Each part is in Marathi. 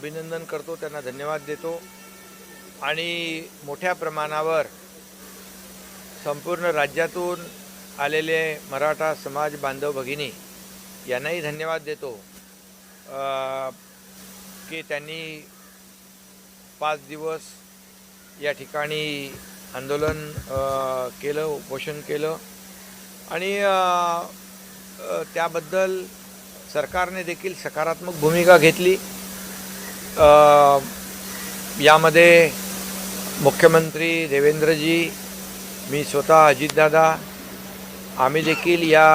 अभिनंदन करतो त्यांना धन्यवाद देतो. आणि मोठ्या प्रमाणावर संपूर्ण राज्यातून आलेले मराठा समाज बांधव भगिनी यांनाही धन्यवाद देतो. की त्यांनी पाच दिवस या ठिकाणी आंदोलन केलं उपोषण केलं. आणि त्याबद्दल सरकारने देखील सकारात्मक भूमिका घेतली. यामध्ये मुख्यमंत्री देवेंद्रजी मी स्वतः अजितदादा आम्ही देखील या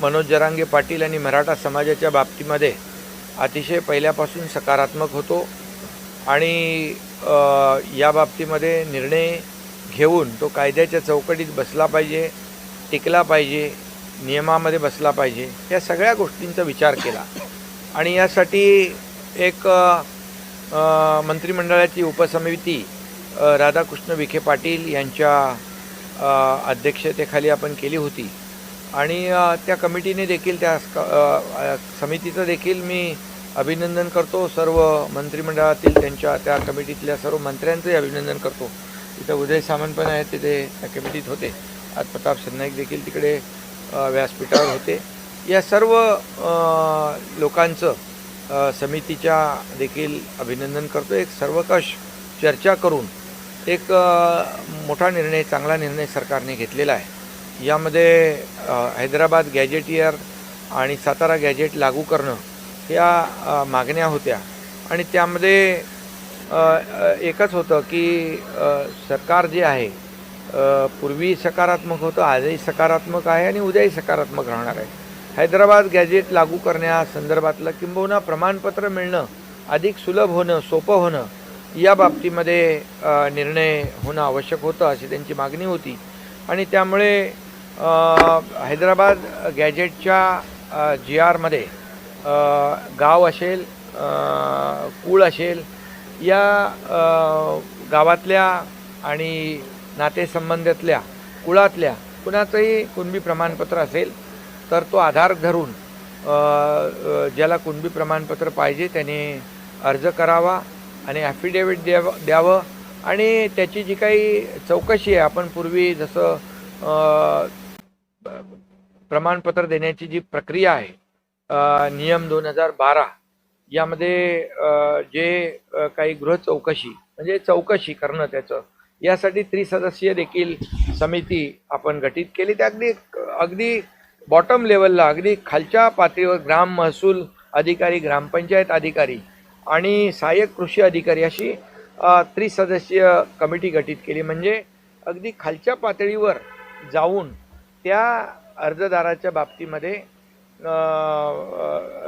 मनोज जरांगे पाटील आणि मराठा समाजाच्या बाबतीमध्ये अतिशय पहिल्यापासून सकारात्मक होतो आणि या बाबतीमध्ये निर्णय घेऊन तो कायद्याच्या चौकटीत बसला पाहिजे टिकला पाहिजे नियमामध्ये बसला पाहिजे या सगळ्या गोष्टींचा विचार केला. आणि यासाठी एक मंत्रिमंडळाची उपसमिती राधाकृष्ण विखे पाटील यांच्या अध्यक्षतेखाली आपण केली होती. आणि त्या कमिटीने देखील त्या क- समितीचं देखील मी अभिनंदन करतो. सर्व मंत्रिमंडळातील त्यांच्या त्या कमिटीतल्या सर्व मंत्र्यांचंही अभिनंदन करतो. तिथं उदय सामंत पण आहेत तिथे त्या कमिटीत होते. आज प्रताप सरनाईक देखील तिकडे व्यासपीठावर होते. या सर्व लोकांचं समितीच्या देखील अभिनंदन करतो एक सर्वकष चर्चा करून एक मोठा निर्णय चांगला निर्णय सरकारने घेतलेला आहे. यामध्ये हैदराबाद गॅजेटियर आणि सातारा गॅजेट लागू करणं ह्या मागण्या होत्या. आणि त्यामध्ये एकच होतं की सरकार जे आहे पूर्वी सकारात्मक होतं आजही सकारात्मक आहे आणि उद्याही सकारात्मक राहणार आहे. हैदराबाद गॅजेट लागू करण्यासंदर्भातलं किंबहुना प्रमाणपत्र मिळणं अधिक सुलभ होणं सोपं होणं या बाबतीमध्ये निर्णय होणं आवश्यक होतं अशी त्यांची मागणी होती. आणि त्यामुळे हैदराबाद गॅजेटच्या जी आरमध्ये गाव असेल कुळ असेल या गावातल्या आणि नातेसंबंधातल्या कुळातल्या कुणाचंही कुणबी प्रमाणपत्र असेल तर तो आधार धरून ज्याला कुणबी प्रमाणपत्र पाहिजे त्याने अर्ज करावा आणि ॲफिडेविट द्यावं द्यावं. आणि त्याची जी काही चौकशी आहे आपण पूर्वी जसं प्रमाणपत्र देण्याची जी प्रक्रिया आहे नियम दोन हजार बारा यामध्ये जे काही गृह चौकशी म्हणजे चौकशी करणं त्याचं यासाठी त्रिसदस्यीय देखील समिती आपण गठीत केली. त्या अगदी अगदी बॉटम लेवलला अगदी खालच्या पातळीवर ग्राम महसूल अधिकारी ग्रामपंचायत अधिकारी आणि सहाय्यक कृषी अधिकारी अशी त्रिसदस्यीय कमिटी गठीत केली. म्हणजे अगदी खालच्या पातळीवर जाऊन त्या अर्जदाराच्या बाबतीमध्ये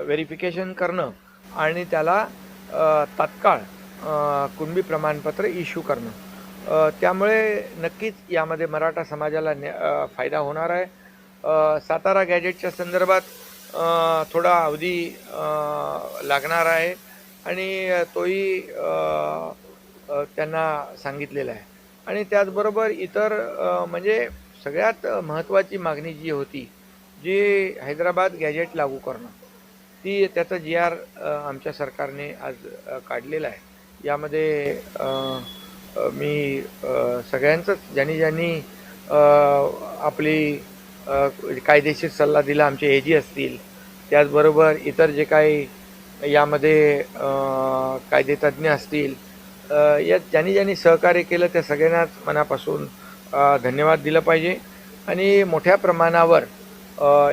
व्हेरिफिकेशन करणं आणि त्याला तात्काळ कुणबी प्रमाणपत्र इश्यू करणं. त्यामुळे नक्कीच यामध्ये मराठा समाजाला न्या फायदा होणार आहे. सातारा गॅजेटच्या संदर्भात थोडा अवधी लागणार आहे. आणि तोही त्यांना सांगितलेला आहे. आणि त्याचबरोबर इतर म्हणजे सगळ्यात महत्त्वाची मागणी जी होती जी हैदराबाद गॅजेट लागू करणं ती त्याचा जी आर आमच्या सरकारने आज काढलेलं काढलेला आहे. यामध्ये मी सगळ्यांचंच ज्यांनी ज्यांनी आपली कायदेशीर सल्ला दिला आमचे एजी असतील. त्याचबरोबर इतर जे काही यामध्ये कायदेतज्ञ असतील या ज्यांनी ज्यांनी सहकार्य केलं त्या सगळ्यांनाच मनापासून धन्यवाद दिलं पाहिजे. आणि मोठ्या प्रमाणावर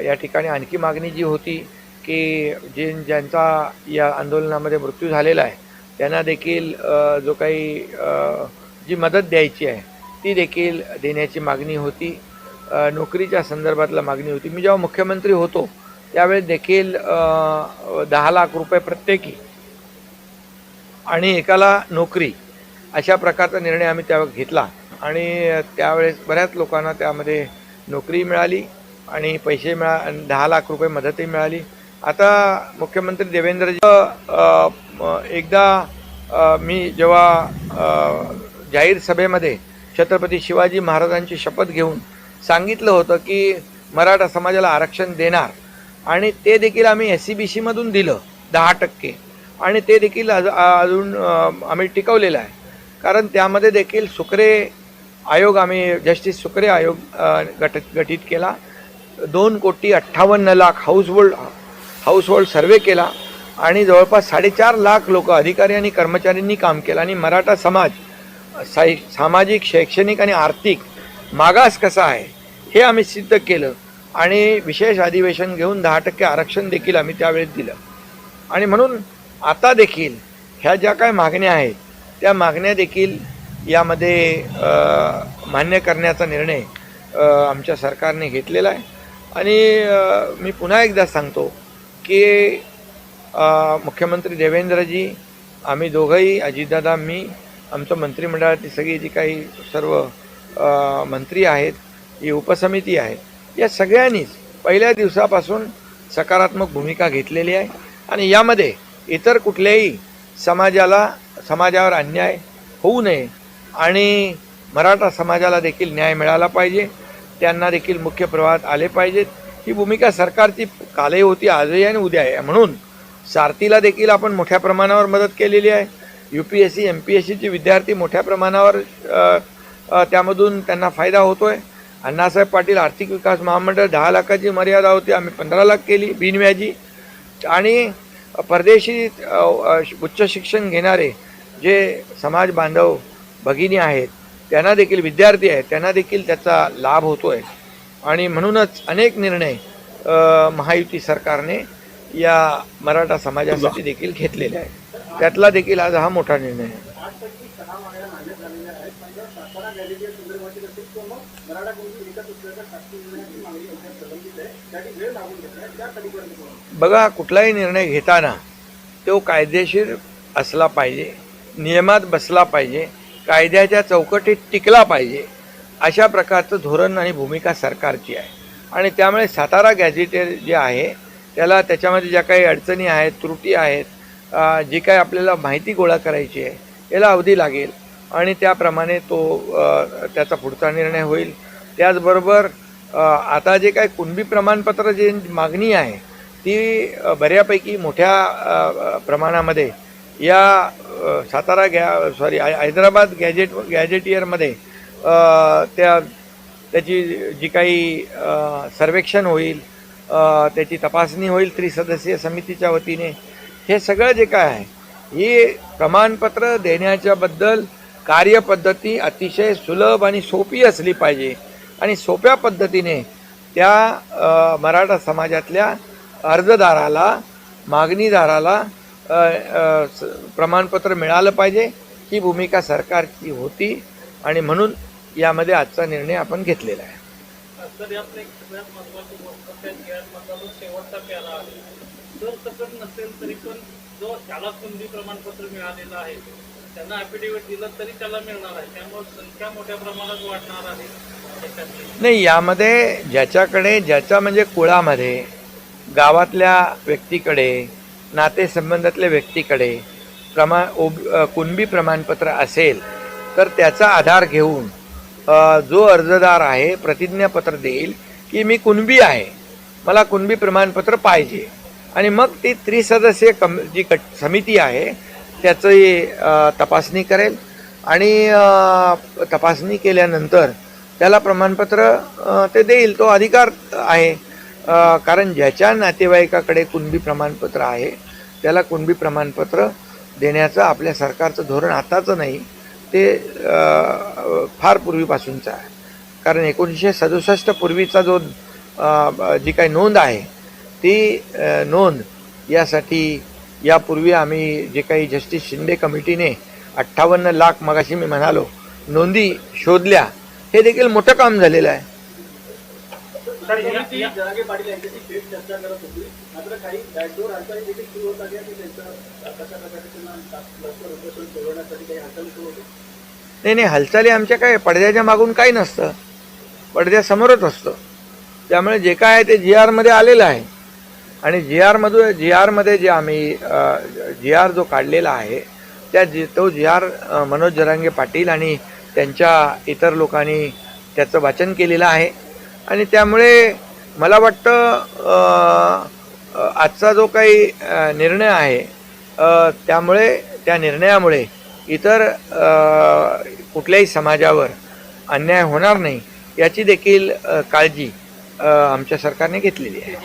या ठिकाणी आणखी मागणी जी होती की जे ज्यांचा या आंदोलनामध्ये मृत्यू झालेला आहे त्यांना देखील जो काही जी मदत द्यायची आहे ती देखील देण्याची मागणी होती. नोकरीच्या संदर्भातला मागणी होती. मी जेव्हा मुख्यमंत्री होतो त्यावेळेस देखील दहा लाख रुपये प्रत्येकी आणि एकाला नोकरी अशा प्रकारचा निर्णय आम्ही त्यावेळेस घेतला. आणि त्यावेळेस बऱ्याच लोकांना त्यामध्ये नोकरी मिळाली आणि पैसे मिळा दहा लाख रुपये मदतही मिळाली. आता मुख्यमंत्री देवेंद्रजी एकदा मी जेव्हा जाहीर सभेमध्ये छत्रपती शिवाजी महाराजांची शपथ घेऊन सांगितलं होतं की मराठा समाजाला आरक्षण देणार. आणि ते देखील आम्ही एस सी बी सीमधून दिलं दहा टक्के. आणि ते देखील अज अजून आम्ही टिकवलेलं आहे. कारण त्यामध्ये देखील सुकरे आयोग आम्ही जस्टिस सुकरे आयोग गट गठीत केला. दोन कोटी अठ्ठावन्न लाख हाऊसहोल्ड हाऊसहोल्ड सर्वे केला. आणि जवळपास साडेचार लाख लोक अधिकारी आणि कर्मचाऱ्यांनी काम केलं. आणि मराठा समाज साई सामाजिक शैक्षणिक आणि आर्थिक मागास कसा आहे हे आम्ही सिद्ध केलं. आणि विशेष अधिवेशन घेऊन दहा टक्के आरक्षण देखील आम्ही त्यावेळेस दिलं. आणि म्हणून आता देखील ह्या ज्या काय मागण्या आहेत त्या मागण्या देखील यामध्ये मान्य करण्याचा निर्णय आमच्या सरकारने घेतलेला आहे. आणि मी पुन्हा एकदा सांगतो की मुख्यमंत्री देवेंद्रजी आम्ही दोघंही अजितदादा मी आमचं मंत्रिमंडळातली सगळी जी काही सर्व मंत्री आहेत ही उपसमिती आहे. या सगळ्यांनीच पहिल्या दिवसापासून सकारात्मक भूमिका घेतलेली आहे आणि यामध्ये इतर कुठल्याही समाजाला समाजावर अन्याय होऊ नये आणि मराठा समाजाला देखील न्याय मिळाला पाहिजे. त्यांना देखील मुख्य प्रवाहात आले पाहिजेत. ही भूमिका सरकारची कालही होती आजही आणि उद्या आहे. म्हणून सारथीला देखील आपण मोठ्या प्रमाणावर मदत केलेली आहे. U P S C M P S सीचे विद्यार्थी मोठ्या प्रमाणावर त्यामधून त्यांना फायदा होतो आहे अण्णासाहेब पाटील आर्थिक विकास महामंडळ दहा लाखाची मर्यादा होती आम्ही पंधरा लाख केली बिनव्याजी. आणि परदेशी उच्च शिक्षण घेणारे जे समाज बांधव भगिनी आहेत त्यांना देखील विद्यार्थी आहेत त्यांना देखील त्याचा लाभ होतो आहे आणि म्हणूनच अनेक निर्णय महायुती सरकारने या मराठा समाजासाठी देखील घेतलेले आहे त्यातला देखील आज हा मोठा निर्णय आहे. बघा कुठलाही निर्णय घेताना तो कायदेशीर असला पाहिजे नियमात बसला पाहिजे कायद्याच्या चौकटीत टिकला पाहिजे अशा प्रकारचं धोरण आणि भूमिका सरकारची आहे. आणि त्यामुळे सातारा गॅझेटेर जे आहे त्याला त्याच्यामध्ये ज्या काही अडचणी आहेत त्रुटी आहेत जी काही आपल्याला माहिती गोळा करायची आहे याला अवधी लागेल. आणि त्याप्रमाणे तो त्याचा पुढचा निर्णय होईल. त्याचबरोबर आता जे काही कुणबी प्रमाणपत्र जे मागणी आहे ती बऱ्यापैकी मोठ्या प्रमाणामध्ये या सातारा गॅ सॉरी हैदराबाद गॅजेट गॅजेटियरमध्ये त्या त्याची जी काही सर्वेक्षण होईल त्याची तपासणी होईल त्रिसदस्यीय समितीच्या वतीने हे सगळं जे काय आहे ही प्रमाणपत्र देण्याच्याबद्दल कार्यपद्धती अतिशय सुलभ आणि सोपी असली पाहिजे. आणि सोप्या पद्धतीने त्या मराठा समाजातल्या अर्जदाराला मागणीदाराला स- प्रमाणपत्र मिळालं पाहिजे. ही भूमिका सरकारची होती आणि म्हणून यामध्ये आजचा निर्णय आपण घेतलेला आहे. तर जर नसेल तरी पण जो त्याला संधी प्रमाणपत्र मिळालेलं आहे त्यांना ॲफिडेव्हिट दिलं तरी त्याला मिळणार आहे. त्यामुळे संख्या मोठ्या प्रमाणात वाढणार आहे. नाही यामध्ये ज्याच्याकडे ज्याच्या म्हणजे कुळामध्ये गावातल्या व्यक्तीकडे नातेसंबंधातल्या व्यक्तीकडे प्रमा ओब कुणबी प्रमाणपत्र असेल तर त्याचा आधार घेऊन जो अर्जदार आहे प्रतिज्ञापत्र देईल की मी कुणबी आहे. मला कुणबी प्रमाणपत्र पाहिजे. आणि मग ती त्रिसदस्यीय कम जी कट समिती आहे त्याची तपासणी करेल. आणि तपासणी केल्यानंतर त्याला प्रमाणपत्र ते देईल. तो अधिकार आहे. कारण ज्याच्या नातेवाईकाकडे कुणबी प्रमाणपत्र आहे त्याला कुणबी प्रमाणपत्र देण्याचं आपल्या सरकारचं धोरण आताचं नाही ते फार पूर्वीपासूनचं आहे. कारण एकोणीसशे सदुसष्ट पूर्वीचा जो जी काही नोंद आहे ती नोंद यासाठी यापूर्वी आम्ही जे काही जस्टिस शिंदे कमिटीने अठ्ठावन्न लाख मगाशी मी म्हणालो नोंदी शोधल्या हे देखील मोठं काम झालेलं आहे. नाही नाही हालचाली आमच्या काय पडद्याच्या मागून काही नसतं. पडद्यासमोरच असतं. त्यामुळे जे काय आहे ते जी आरमध्ये आलेलं आहे. आणि जी आरमधून जी आरमध्ये जे आम्ही जी आर जो काढलेला आहे त्या जी तो जी आर मनोज जरांगे पाटील आणि त्यांच्या इतर लोकांनी त्याचं वाचन केलेलं आहे. आणि त्यामुळे मला वाटतं आजचा जो काही निर्णय आहे त्यामुळे त्या निर्णयामुळे इतर कुठल्याही समाजावर अन्याय होणार नाही याची देखील काळजी आमच्या सरकारने घेतलेली आहे.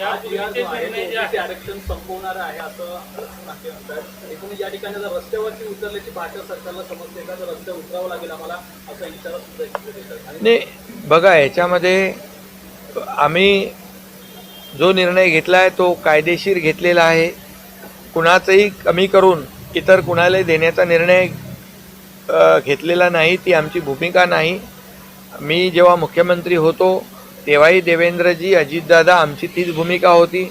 बघा याच्यामध्ये आम्ही जो निर्णय घेतला आहे तो कायदेशीर घेतलेला आहे. कुणाचंही कमी करून इतर कुणालाही देण्याचा निर्णय घेतलेला नाही ती आमची भूमिका नाही. मी जेव्हा मुख्यमंत्री होतो तेव्हाही देवेंद्रजी अजितदादा आमची तीच भूमिका होती.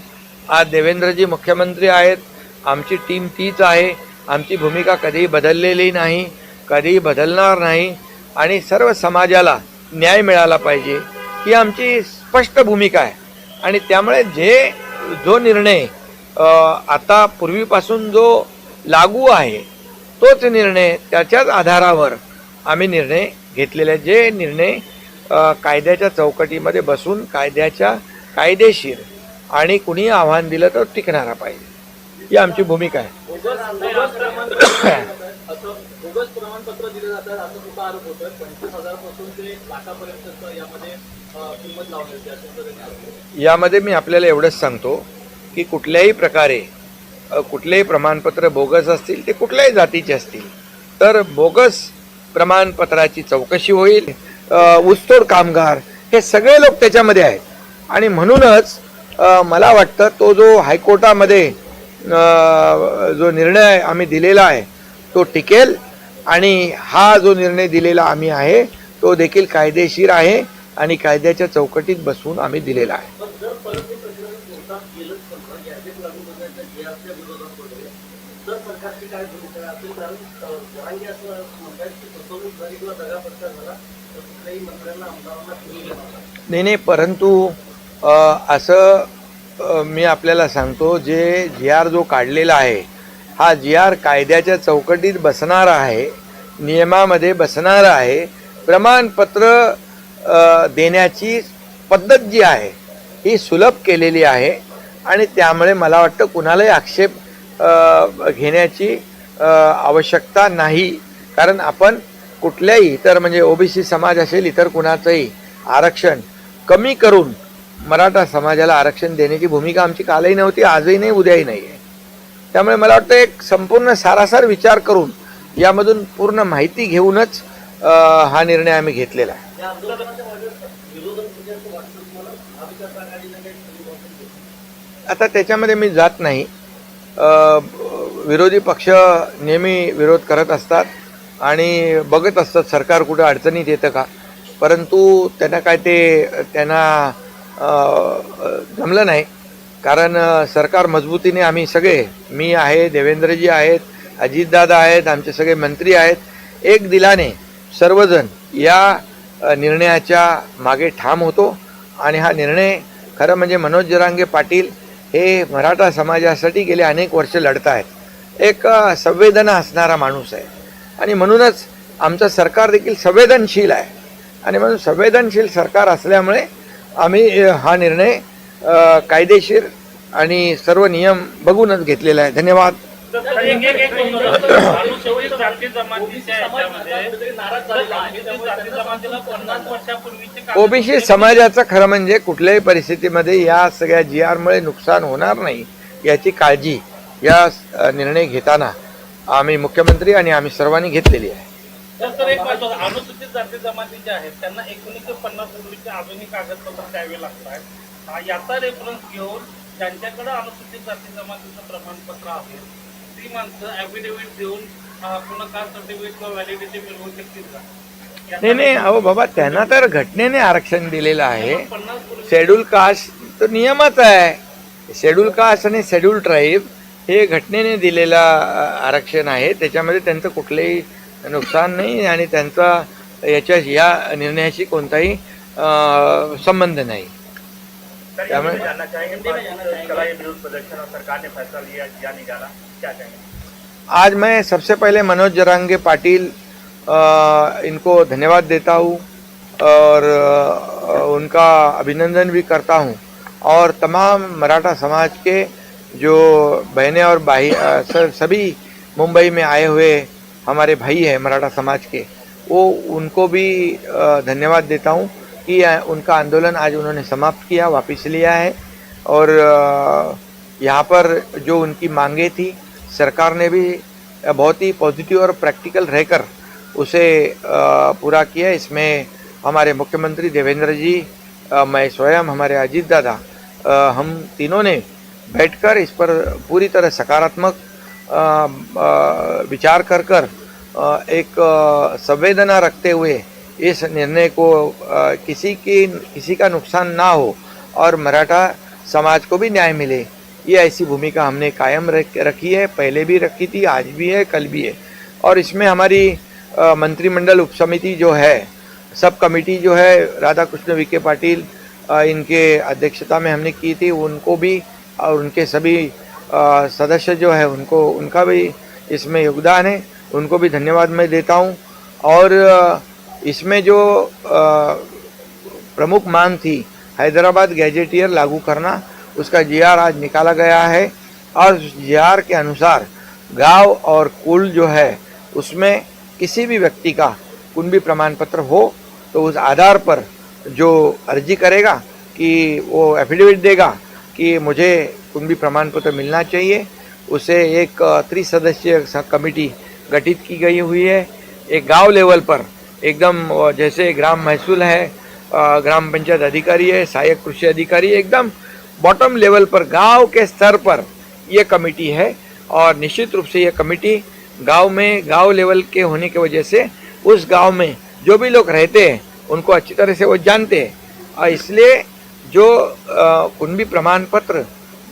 आज देवेंद्रजी मुख्यमंत्री आहेत. आमची टीम तीच आहे. आमची भूमिका कधीही बदललेली नाही कधीही बदलणार नाही. आणि सर्व समाजाला न्याय मिळाला पाहिजे ही आमची स्पष्ट भूमिका आहे. आणि त्यामुळे जे जो निर्णय आता पूर्वीपासून जो लागू आहे तोच निर्णय त्याच्याच आधारावर आम्ही निर्णय घेतलेले जे निर्णय कायद्याच्या चौकटीमध्ये बसून कायद्याच्या कायदेशीर आणि कुणी आव्हान दिलं तर टिकणारा पाहिजे. ही आमची भूमिका आहे. यामध्ये मी आपल्याला एवढंच सांगतो की कुठल्याही प्रकारे कुठलेही प्रमाणपत्र बोगस असतील ते कुठल्याही जातीचे असतील तर बोगस प्रमाणपत्राची चौकशी होईल. ऊसतोड कामगार हे सगळे लोक त्याच्यामध्ये आहेत. आणि म्हणूनच मला वाटतं तो जो हायकोर्टामध्ये जो निर्णय आम्ही दिलेला आहे तो टिकेल. आणि हा जो निर्णय दिलेला आम्ही आहे तो देखील कायदेशीर आहे आणि कायद्याच्या चौकटीत बसवून आम्ही दिलेला आहे. सरकारची काय भूमिका असेल कारण अं, असं म्हणतात की फसवणूक झाली किंवा दगा दगाफटका झाला नाही. नाही परंतु असं मी आपल्याला सांगतो जे जी आर जो काढलेला आहे हा जी आर कायद्याच्या चौकटीत बसणारा आहे नियमामध्ये बसणारा आहे प्रमाणपत्र देण्याची पद्धत जी आहे ही सुलभ केलेली आहे आणि त्यामुळे मला वाटतं कुणालाही आक्षेप घेण्याची आवश्यकता नाही कारण आपण कुठल्याही इतर म्हणजे ओबीसी समाज असेल इतर कुणाचंही आरक्षण कमी करून मराठा समाजाला आरक्षण देण्याची भूमिका आमची कालही नव्हती आजही नाही उद्याही नाही आहे. त्यामुळे मला वाटतं एक संपूर्ण सारासार विचार करून यामधून पूर्ण माहिती घेऊनच हा निर्णय आम्ही घेतलेला आहे. आता त्याच्यामध्ये मी जात नाही. विरोधी पक्ष नेहमी विरोध करत असतात. आणि बघत असतात सरकार कुठं अडचणीत येतं का? परंतु त्यांना काय ते त्यांना जमलं नाही. कारण सरकार मजबूतीने आम्ही सगळे मी आहे देवेंद्रजी आहेत अजितदादा आहेत आमचे सगळे मंत्री आहेत एक दिलाने सर्वजण या निर्णयाच्या मागे ठाम होतो. आणि हा निर्णय खरं म्हणजे मनोज जरांगे पाटील हे मराठा समाजासाठी गेले अनेक वर्ष लढत आहेत एक संवेदना असणारा माणूस आहे. आणि म्हणूनच आमचं सरकार देखील संवेदनशील आहे. आणि म्हणून संवेदनशील सरकार असल्यामुळे आम्ही हा निर्णय कायदेशीर आणि सर्व नियम बघूनच घेतलेला आहे. धन्यवाद. ओबीसी समाजाचं खरं म्हणजे कुठल्याही परिस्थितीमध्ये या सगळ्या जी आरमुळे नुकसान होणार नाही याची काळजी या निर्णय घेताना आम्ही मुख्यमंत्री आणि आम्ही सर्वांनी घेतलेली आहे. अनुसूचित जाती जमाती आहेत त्यांना एकोणीसशे पन्नास पूर्वीचे आधुनिक कागदपत्र द्यावे लागतात. याचा रेफरन्स घेऊन ज्यांच्याकडे अनुसूचित जाती जमातीचं प्रमाणपत्र आहे ती माणसं ॲफिडेव्हिट देऊन अं, पुन्हा कास्ट सर्टिफिकेट किंवा व्हॅलिडिटी मिळवू शकतील का? याचा नाही नाही अहो बाबा त्यांना तर घटनेने आरक्षण दिलेलं आहे. शेड्यूल कास्ट तो नियमच आहे. शेड्यूल कास्ट आणि शेड्यूल ट्राईब हे घटनेने दिलेलं आरक्षण आहे. त्याच्यामध्ये त्यांचं कुठलंही नुकसान नाही आणि त्यांचा याच्या या निर्णयाशी कोणताही संबंध नाही. त्यामुळे जानना चाहेंगे कला ये विरोध प्रदर्शन और सरकार ने फैसला लिया या नहीं डाला क्या चाहेंगे आज मैं सबसे पहले मनोज जरांगे पाटिल इनको धन्यवाद देता हूँ और उनका अभिनंदन भी करता हूँ। और तमाम मराठा समाज के जो बहनें और भाई सभी मुंबई में आए हुए हमारे भाई हैं, मराठा समाज के, वो उनको भी धन्यवाद देता हूँ कि उनका आंदोलन आज उन्होंने समाप्त किया, वापस लिया है। और यहाँ पर जो उनकी मांगे थी, सरकार ने भी बहुत ही पॉजिटिव और प्रैक्टिकल रहकर उसे पूरा किया। इसमें हमारे मुख्यमंत्री देवेंद्र जी मैं स्वयं, हमारे अजीत दादा हम तीनों ने बैठकर इस पर पूरी तरह सकारात्मक विचार कर कर एक संवेदना रखते हुए इस निर्णय को किसी की, किसी का नुकसान ना हो और मराठा समाज को भी न्याय मिले। ये ऐसी भूमिका हमने कायम रख- है, पहले भी रखी थी, आज भी है, कल भी है। और इसमें हमारी मंत्रिमंडल उपसमिति जो है, सब कमेटी जो है राधा कृष्ण विखे पाटिल इनके अध्यक्षता में हमने की थी, उनको भी और उनके सभी सदस्य जो है, उनको, उनका भी इसमें योगदान है। उनको भी धन्यवाद मैं देता हूँ। और इसमें जो प्रमुख मांग थी, हैदराबाद गैजेटियर लागू करना, उसका जीआर आज निकाला गया है। और जीआर के अनुसार, गाँव और कुल जो है, उसमें किसी भी व्यक्ति का कुंभी प्रमाण पत्र हो तो उस आधार पर जो अर्जी करेगा कि वो एफिडेविट देगा कि मुझे कुंभी प्रमाण पत्र मिलना चाहिए। उसे एक त्रिसदस्यीय कमेटी गठित की गई हुई है। एक गाँव लेवल पर एकदम जैसे ग्राम महसूल है ग्राम पंचायत अधिकारी है, सहायक कृषि अधिकारी, एकदम बॉटम लेवल पर, गाँव के स्तर पर ये कमेटी है। और निश्चित रूप से ये कमेटी गाँव में, गाँव लेवल के होने की वजह से उस गाँव में जो भी लोग रहते हैं, उनको अच्छी तरह से वो जानते हैं। और इसलिए जो कुंभी प्रमाण पत्र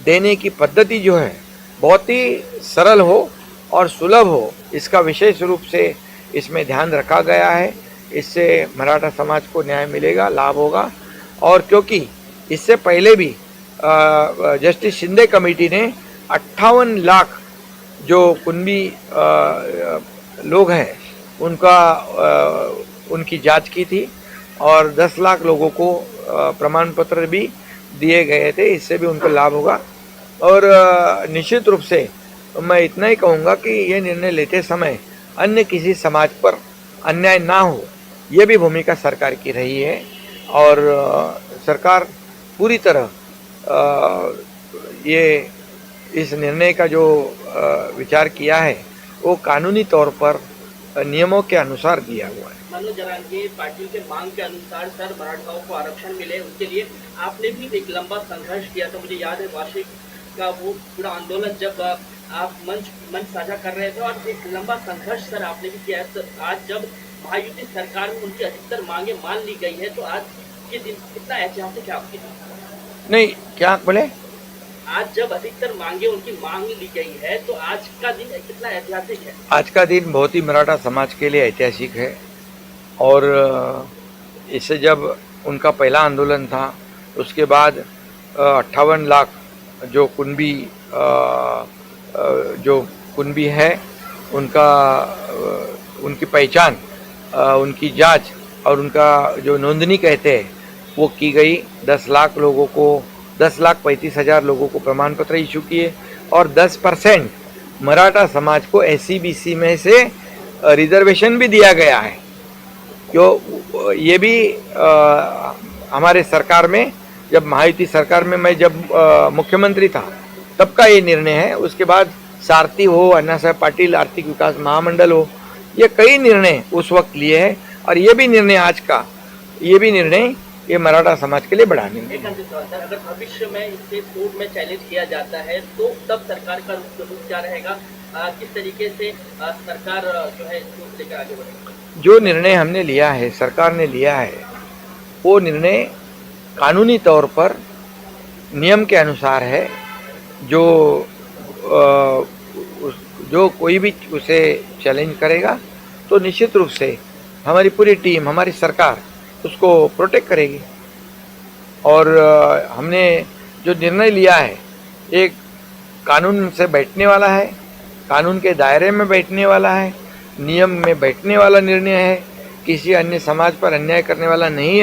देने की पद्धति जो है, बहुत ही सरल हो और सुलभ हो, इसका विशेष रूप से इसमें ध्यान रखा गया है। इससे मराठा समाज को न्याय मिलेगा, लाभ होगा और क्योंकि इससे पहले भी जस्टिस शिंदे कमेटी ने अट्ठावन लाख जो कुंभी लोग हैं, उनका उनकी जाँच की थी। और 10 लाख लोगों को प्रमाण पत्र भी दिए गए थे। इससे भी उनको लाभ होगा। और निश्चित रूप से मैं इतना ही कहूँगा कि ये निर्णय लेते समय अन्य किसी समाज पर अन्याय ना हो, ये भी भूमिका सरकार की रही है। और सरकार पूरी तरह ये इस निर्णय का जो विचार किया है, वो कानूनी तौर पर नियमों के अनुसार दिया हुआ है। मनोज जरांगे पार्टी के मांग के अनुसार सर मराठाओं को आरक्षण मिले उसके लिए आपने भी एक लंबा संघर्ष किया था। मुझे याद है वार्षिक का वो पूरा आंदोलन जब आप मंच मंच साझा कर रहे थे और एक लंबा संघर्ष सर आपने भी किया है। तो आज जब महायुति सरकार में उनकी अधिकतर मांगे मान ली गई है तो आज के दिन कितना ऐतिहासिक है आपके लिए? नहीं क्या? बोले? आज जब अधिकतर मांगे उनकी मांग ली गई है तो आज का दिन कितना ऐतिहासिक है? आज का दिन बहुत ही मराठा समाज के लिए ऐतिहासिक है। और इसे जब उनका पहला आंदोलन था उसके बाद अट्ठावन लाख जो अ, जो कुंभी है उनका उनकी पहचान उनकी जाँच और उनका जो नोंदनी कहते हैं वो की गई। दस लाख लोगों को दस लाख पैंतीस हज़ार लोगों को प्रमाण पत्र इशू किए और दस परसेंट मराठा समाज को एस में से रिजर्वेशन भी दिया गया है। क्यों ये भी अ, हमारे सरकार में जब महायुति सरकार में मैं जब मुख्यमंत्री था तब का ये निर्णय है। उसके बाद सारथी हो अन्ना साहब पाटिल आर्थिक विकास महामंडल हो ये कई निर्णय उस वक्त लिए हैं। और ये भी निर्णय आज का ये भी निर्णय ये मराठा समाज के लिए बढ़ाने सर अगर भविष्य में इसे कोर्ट में चैलेंज किया जाता है तो तब सरकार का रुख क्या रहेगा? आ, किस तरीके से सरकार जो है इसको लेकर आगे बढ़ेगी जो निर्णय हमने लिया है, सरकार ने लिया है, वो निर्णय कानूनी तौर पर नियम के अनुसार है। जो जो कोई भी उसे चैलेंज करेगा तो निश्चित रूप से हमारी पूरी टीम हमारी सरकार उसको प्रोटेक्ट करेगी। और हमने जो निर्णय लिया है, एक कानून से बैठने वाला है कानून के दायरे में बैठने वाला है नियम में बैठने वाला निर्णय है किसी अन्य समाज पर अन्याय करने वाला नहीं है।